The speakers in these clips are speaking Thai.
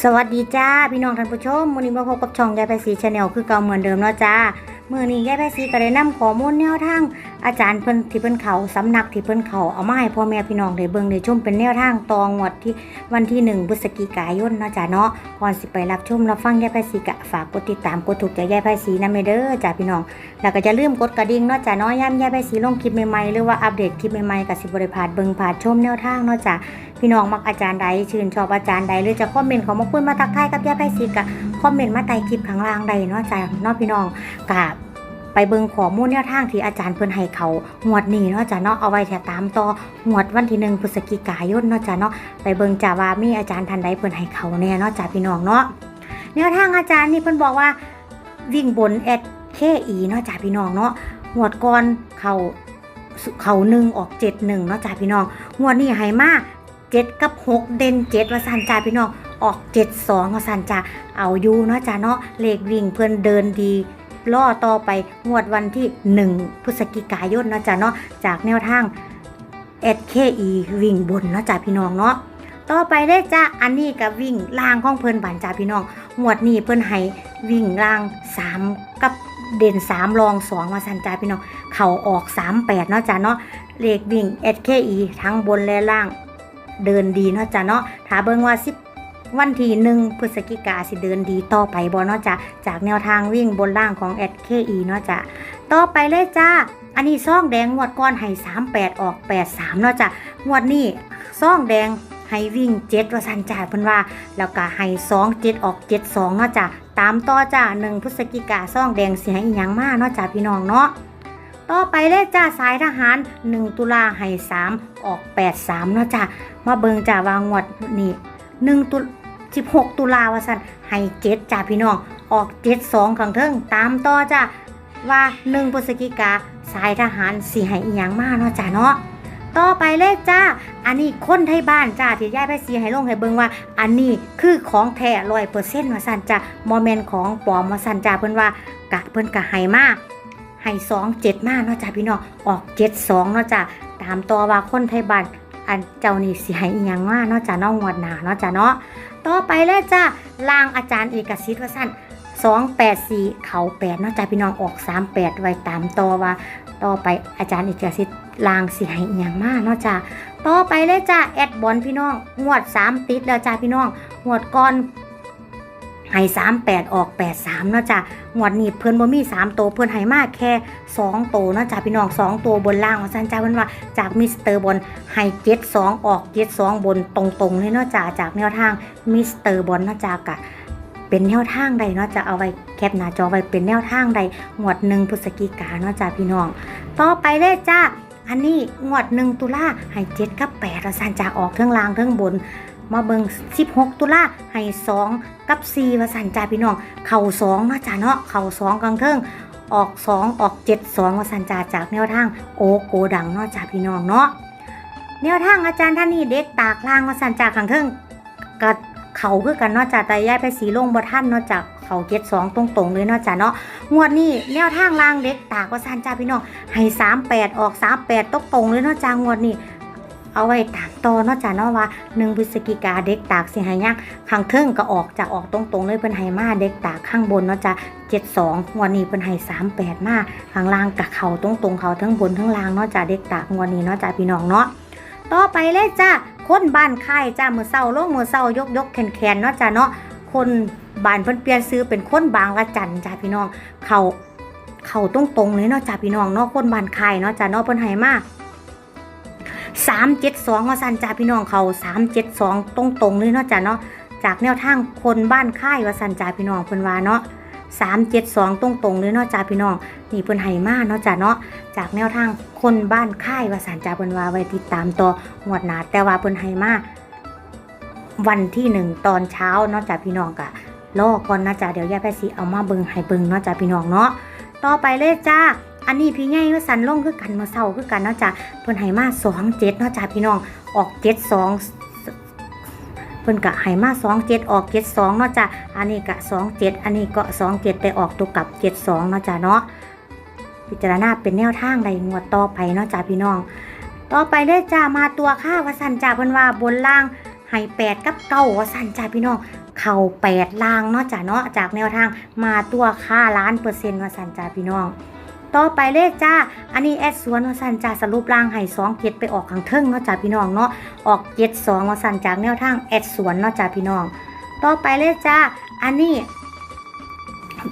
สวัสดีจ้าพี่น้องท่านผู้ชมมื้อนี้มาพบกับช่องยายไพศรีชาแนลคือเก่าเหมือนเดิมเนาะจ้ามื่อนี้ยายไพศรีก็ได้นำข้อมูลแนวทาง อาจารย์เพิ่นที่เพิ่นเขาสำนักที่เพิ่นเขาเอามาให้พ่อแม่พี่น้องได้เบิ่งได้ชมเป็นแนวทางตองวดที่วันที่1พฤศจิกายนเนาะจ้าเนาะก่อนสิไปรับชมรับฟังยายไพศรีก็ฝากกดติดตามกดถูกใจยายไพศรีนำเด้อจ้าพี่น้อง แล้วก็จะลืมกดกระดิ่งเนาะจ้าเนาะย่ำยายไพศรีลงคลิปใหม่ๆหรือว่าอัปเดตคลิปใหม่ๆก็สิบ่ได้พาดเบิ่งพลาดชมแนวทางเนาะจ้าพี่น้องมักอาจารย์ใดชื่นชอบอาจารย์ใดหรือจะคอมเมนต์เขามาคุยมาทักทายกับยาไพศิกะคอมเมนต์มาใต้คลิปข้างล่างใดเนาะจ้ะเนาะพี่น้องกะ ไปเบิ่งข้อมูลแนวทางที่อาจารย์เพิ่นให้เขางวดนี้เนาะจ้ะเนาะเอาไว้แถตามต่องวดวันที่หนึ่งพฤศจิกายนเนาะจ้ะเนาะไปเบิ่งจ้าว่ามีอาจารย์ท่านใดเพิ่นให้เขาแน่เนาะจ้ะพี่น้องเนาะแนวทางอาจารย์นี่เพิ่นบอกว่าวิ่งบนแอดเคอีเนาะจ้ะพี่น้องเนาะงวดก่อนเขาเขาหนึ่งออกเจ็ดหนึ่งเนาะจ้ะพี่น้องงวดนี้ให้มาเจ็ดกับหกเด่นเจ็ดว่าสันจ่าพี่น้องออกเจ็ดสองว่าสันจ่าเอาอยู่เนาะจ้าเนาะเลขวิ่งเพื่อนเดินดี ล่อต่อไปงวดวันที่หนึ่งพฤศจิกายนเนาะจ้าเนาะจากแนวทาง SKE วิ่งบนเนาะจ้าพี่น้องเนาะต่อไปได้จ้าอันนี้กับวิ่งล่างของเพิ่นบานจ้าพี่น้องงวดนี้เพิ่นให้วิ่งล่างสามกับเด่นสามรองสองว่าสันจ่าพี่น้องเข่าออกสามแปดเนาะจ้าเนาะเลขวิ่ง SKE ทั้งบนและล่างเดินดีเนาะจ้ะเนาะถ้าเบิ่งว่าสิ วันที่หนึ่งพฤศจิกาสิเดินดีต่อไปบ่เนาะจ้ะจากแนวทางวิ่งบนล่างของ SKE เคอีนาะจ้ะต่อไปเลยจ้าอันนี้ซ่องแดงงวดก้อนให้38ออก83เนาะจ้ะงวดนี้ซ่องแดงให้วิ่ง7ว่าสันจ่าเพิ่นว่า แล้วก็ให้2 7ออก72เนาะจ้ะตามต่อจ้า1พฤศจิกาซ่องแดงเสิให้อีหยังมาเนาะจ้ะพี่น้องเนาะต่อไปเลยจ้าสายทหาร 1 ตุลาให้3ออก 83เนาะจ้ามาเบิงจ้าวางวดนี่1ตุ 16 ตุลาว่าซั่นให้7จ้าพี่น้อง ออก72ข้างขังเทิงตามต่อจ้าว่า1พฤศจิกาสายทหารสิให้อีหยังมากเนาะจ้าเนาะต่อไปเลยจ้า อันนี้คนไทยบ้านจ้าที่ยายไปสีให้ลงให้เบิงว่า อันนี้คือของแท้ร้อยเปอร์เซ็นต์ว่าซั่นจ้าโมเมนต์ของปลอมว่าซั่นจ้าเพิ่นว่ากะเพิ่นกะให้มาให้สองเจ็ดมากเนาะจ้าพี่น้องออกเจ็ดสองเนาะจ้าตามตัวว่าคนไทยบ้าน อันเจ้านี่สิให้อีหยังมาเนาะจ้าน้องงวดหนาเนาะจ้าเนาะต่อไปเลยจ้าลางอาจารย์เอกสิทธิ์ว่าสั้นสองแปดสี่เขาแปดเนาะจ้าพี่น้องออกสามแปดไว้ตามตัวว่าต่อไปอาจารย์เอกสิทธิ์ลางสิให้อีหยังมากเนาะจ้าต่อไปเลยจ้าแอดบอลพี่น้องงวดสามติดแล้วจ้าพี่น้องงวดก่อน ให้สามแปดออกแปดสามเนาะจ้างวดนี้เพิ่อนบ่มี3ตัวเพิ่อนให้มากแค่2ตัวเนาะจ้าพี่น้อง2ตัวบนล่างว่าซั่นจ้าเพิ่นว่าจากมิสเตอร์บนให้72ออก72บนตรงๆเลยเนาะจ้าจากแนวทางมิสเตอร์บอลเนาะจ้ากะเป็นแนวทางใดเนาะจะเอาไว้แคปหน้าจอไว้เป็นแนวทางใดงวด1พฤศจิกานเนาะจ้าพี่น้อง ต่อไปเลยจ้าอันนี้งวด1ตุลาให้7กับ8ว่าซั่นจ้าออกเทั้งล่างเทั้งบน มาเบิง16 ตุลาให้2กับ4ว่าซั่นจ้าพี่น้อง เข่าสองเนาะจ้าเนาะ เข่าสองกลางเทิงออกสองออกเจ็ดสองว่าสันจาจากแนวทางโอโกดังเนาะจ้าพี่น้องเนาะ แนวทางอาจารย์ท่านนี้เด็กตากล่างว่าสันจากข้างเทิงกัดเขาคือกันเนาะจ้าแต่ย้ายไปสีลงบ่ท่านเนาะจาเขาเจ็ดสองตรงๆเลยเนาะจ้าเนาะงวดนี้แนวทางล่างเด็กตากว่าสันจ้าพี่น้องให้สามแปดออกสามแปดตรงๆเลยเนาะจ้างวดนี้ เอาไว้ตามต่อเนาะจ้าเนาะว่าหนึ่งพฤศจิกาเด็กตากสิให้ยักข้างเทิงก็ออกจากออกตรงๆเลยเพิ่นให้มาเด็กตากข้างบนเนาะจ้ะ72วันนี้เพิ่นให้38 มาข้างล่างกับเขาตรงๆเขาทั้งบนทั้งล่างเนาะจ้ะเด็กตากวันนี้เนาะจ้ะพี่น้องเนาะต่อไปเลยจ้ะคนบ้านค่ายจ้ะมือเช้าลงมือเช้ายกยกแขนๆเนาะจ้ะเนาะคนบ้านเพิ่นเปลี่ยนซื้อเป็นคนบางละจันจ้ะพี่น้องเขาเขาตรงๆเลยเนาะจ้ะพี่น้องเนาะคนบ้านค่ายเนาะจ้ะเนาะเพิ่นให้มา 372ว่าซั่นจ้ะพี่น้องเขา 372 ตรงๆเลยเนาะจ้ะเนาะจากแนวทางคนบ้านค่ายว่าสันจ่าพี่น้องเพิ่นว่าเนาะสามเจ็ดสองตรงตรงเลยเนาะจ่าพี่น้องนี่เพิ่นให้มาเนาะจ่าเนาะจากแนวทางคนบ้านค่ายว่าสันจ่าเพิ่นว่าไว้ติดตามต่องวดหนาแต่ว่าเพิ่นให้มาวันที่หนึ่งตอนเช้าเนาะจ่าพี่น้องกะรอก่อนนะจ่าเดี๋ยวยายแพทย์สิเอามาเบิงให้เบิงเนาะจ่าพี่น้องเนาะต่อไปเลยจ้า อันนี้พี่ใหญ่ว่าสันลงคือกันมื่อเช้าคือกันเนาะจ่าเพิ่นให้มาสองเจ็ดเนาะจ่าพี่น้องออกเจ็ดสองเพิ่นกะให้มา2 7ออก7 2เนาะจ้ะอันนี้กะ2 7อันนี้ก็2 7แต่ออกตัวกลับ7 2เนาะจ้ะเนาะพิจารณาเป็นแนวทางใดงวดต่อไปเนาะจ้ะพี่น้อง ต่อไปเลยจ้ามาตัวค่าว่าสันจ้าเพิ่นว่าบนล่างให้8กับ9ว่าสันจ้าพี่น้องเข่าแปดล่างเนาะจ้ะเนาะจากแนวทางมาตัวค่าล้านเปอร์เซ็นต์ว่าสันจ้าพี่น้อง ต่อไปเลขจ้า อันนี้แอดสวนวาสันจ้าสรุปล่างให้สองเจ็ดไปออกข้างเทิงเนาะจ้าพี่น้องเนาะออกเจ็ดสองวาสันจากแนวทางแอดสวนเนาะจ้าพี่น้อง ต่อไปเลขจ้า อันนี้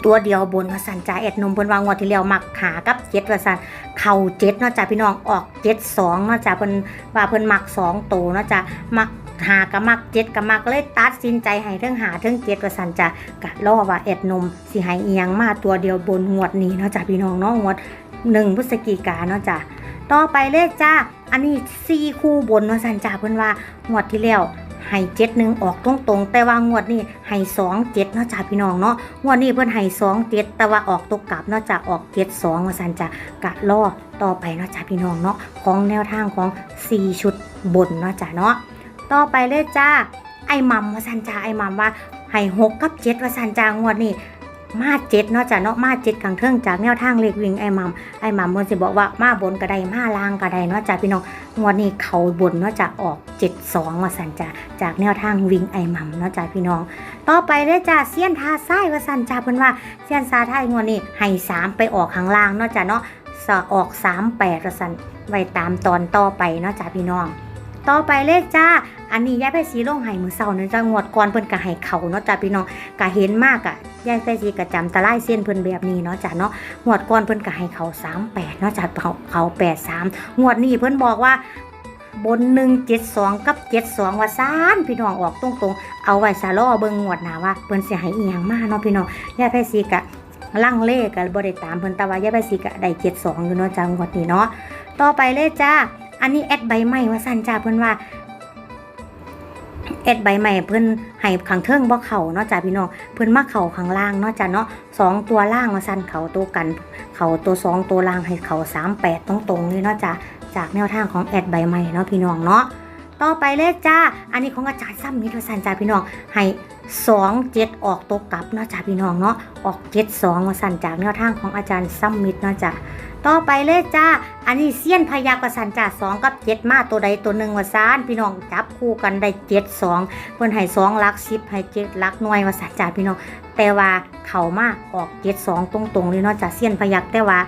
ตัวเดียวบนวาสันจ้าแอดนมเพิ่นวางงวดที่แล้วมักหากับเจ็ดวาสันเข่าเจ็ดเนาะจ้าพี่น้องออกเจ็ดสองเนาะจ้าเพิ่นว่าเพิ่นมักสองตัวเนาะจ้ามัก หากับมักเจ็ดกับมักเลยตัดสินใจให้เทิงหาเทิงเจ็ดว่าสันจ้ากะล่อว่าแอดนมสิให้เอียงมาตัวเดียวบนงวดนี้เนาะจ้าพี่น้องเนาะงวดหนึ่งพฤศจิกาเนาะจ้ะต่อไปเลขจ้าอันนี้สี่คู่บนว่าสันจ้าเพิ่อนว่างวดที่แล้วให้เจ็ดหนึ่งออกตรงๆ แต่ว่างวดนี้ให้สองเจ็ดเนาะจ้าพี่น้องเนาะงวดนี้เพิ่อนให้สองเจ็ดแต่ว่าออกตกกลับเนาะจ้าออกเจ็ดสองว่าสันจ้ากะล่อต่อไปเนาะจ้าพี่น้องเนาะของแนวทางของสี่ชุดบนเนาะจ้าเนาะ ต่อไปเลขจ้า ไอ้มัมว่าสันจ้าไอ้มัมว่าให้หกกับเจ็ดว่าสันจ้างวดนี้มาเจ็ดเนาะจ้ะเนาะมาเจ็ดกลางเทิงจากแนวทางเลขวิ่งไอ้มัมไอ้มัมมันสิบอกว่ามาบนกระไดมาล่างกระไดเนาะจ้ะพี่น้องงวดนี้เขาบนเนาะจ้ะออกเจ็ดสองว่าสันจ้ะจากแนวทางวิ่งไอ้มัมเนาะจ้ะพี่น้อง ต่อไปเด้อจ้ะเซียนทาไส้ว่าสันจ้ะเพิ่นว่าเซียนซาไทยงวดนี้ให้สามไปออกข้างล่างเนาะจ้ะเนาะสะออกสามแปดว่าสันไว้ตามตอนต่อไปเนาะจ้ะพี่น้อง ต่อไปเลขจ้า อันนี้ยายไพสีลงไห้มือเศร้าเนะจ้างวดก่อนเพิ่นก็ให้เขาเนาะจ้าพี่น้องก็เห็นมากอะยายไพสีก็จำตะไลเส้นเพิ่นแบบนี้เนาะจ้าเนาะงวดก่อนเพิ่นก็ให้เขา38เนาะจ้าเขาเขา83งวดนี้เพิ่นบอกว่าบน172กับ72ว่าซ่านพี่น้องออกตรงๆ เอาไว้ซะรอเบิ่งงวดหน้าว่าเพิ่นสิให้อีหยังมาเนาะพี่น้องยายไพสีก็ลังเลก็บ่ได้ตามเพิ่นต่ว่ายายไพสีก็ได้72อยู่เนาะจ้างวดนี้เนาะต่อไปเลยจ้า อันนี้แอดใบไม้ว่าสันจ้าเพื่อนว่าแอดใบไม้เพื่อนให้ขังเทิงบ่เข่าเนาะจ้าพี่น้องเพื่อนมาเข่าข้างล่างเนาะจ้าเนาะสองตัวล่างว่าสันเข่าตัวกัน เข่าตัวสองตัวล่างให้เข่าสามแปดตรงๆเลยเนาะจ้าจากแนวทางของแอดใบไม้เนาะพี่น้องเนาะ ต่อไปเลขจ้า อันนี้ของอาจารย์ซ้ำมิตรว่าสันจ้าพี่น้องให้สองเจ็ดออกตัวกลับเนาะจ้าพี่น้องเนาะออกเจ็ดสองว่าสั่นจากแนวทางของอาจารย์ซ้ำมิตรเนาะจ้าต่อไปเลยจ้า อันนี้เซียนพยักประสันจ่าสองกับเจ็ดมาตัวใดตัวหนึ่งว่าซานพี่น้องจับคู่กันได้เจ็ดสองเพิ่นให้สองลักสิบให้เจ็ดลักหน่วยวาสันจ่าพี่น้องแต่ว่าเข่ามาออกเจ็ดสองตรงๆเลยเนาะจ่าเซียนพยักแต่ว่า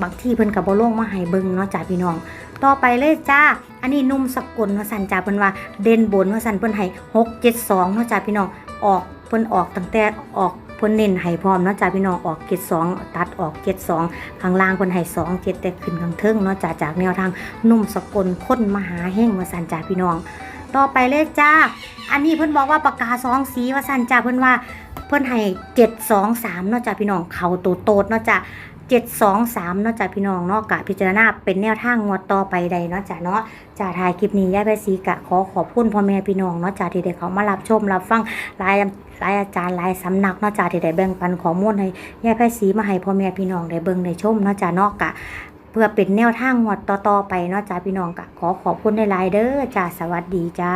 บางที่เพิ่นกับบ่ลงมาให้เบิ่งเนาะจ่าพี่น้อง ต่อไปเลยจ้า อันนี้นุ่มสกุลว่าสันจ่าเพิ่นว่า เด่นบนว่าสันเพิ่นให้หกเจ็ดสองเนาะจ่าพี่น้องออกเพิ่นออกตั้งแต่ออกเพิ่นเน้นให้พร้อมเนาะจ่าพี่น้องออกเจ็ดสองตัดออกเจ็ดสองข้างล่างเพิ่นให้สองเจ็ดแต่ขึ้นข้างเทิงเนาะจาจากแนวทางนุ่มสกุลค้นมหาแห่งวสันจ่าพี่น้อง ต่อไปเลยจ้า อันนี้เพิ่นบอกว่าปากกาสองสีวสันจ่าเพิ่นว่า เพิ่นให้เจ็ดสองสามเนาะจ่าพี่น้องเขาโตโตดเนาะจ่าเจ็ดสองสามเนาะจ่าพี่น้องเนาะกะพิจารณาเป็นแนวทางงวดต่อไปใดเนาะจ่าเนาะจ่าถ่ายคลิปนี้ย่าไปสีกะขอขอบคุณพ่อแม่พี่น้องเนาะจ่าที่ได้เขามารับชมรับฟังหลายหลายอาจารย์หลายสำนักเนาะจ่าที่ได้แบ่งปันข้อมูลให้ยาไพสีมาให้พ่อแม่พี่น้องได้เบิ่งได้ชมเนาะจ้าเนาะกะเพื่อเป็นแนวทางงวดต่อๆไปเนาะจ้าพี่น้องกะขอขอบคุณหลายเด้อจ้าสวัสดีจ้า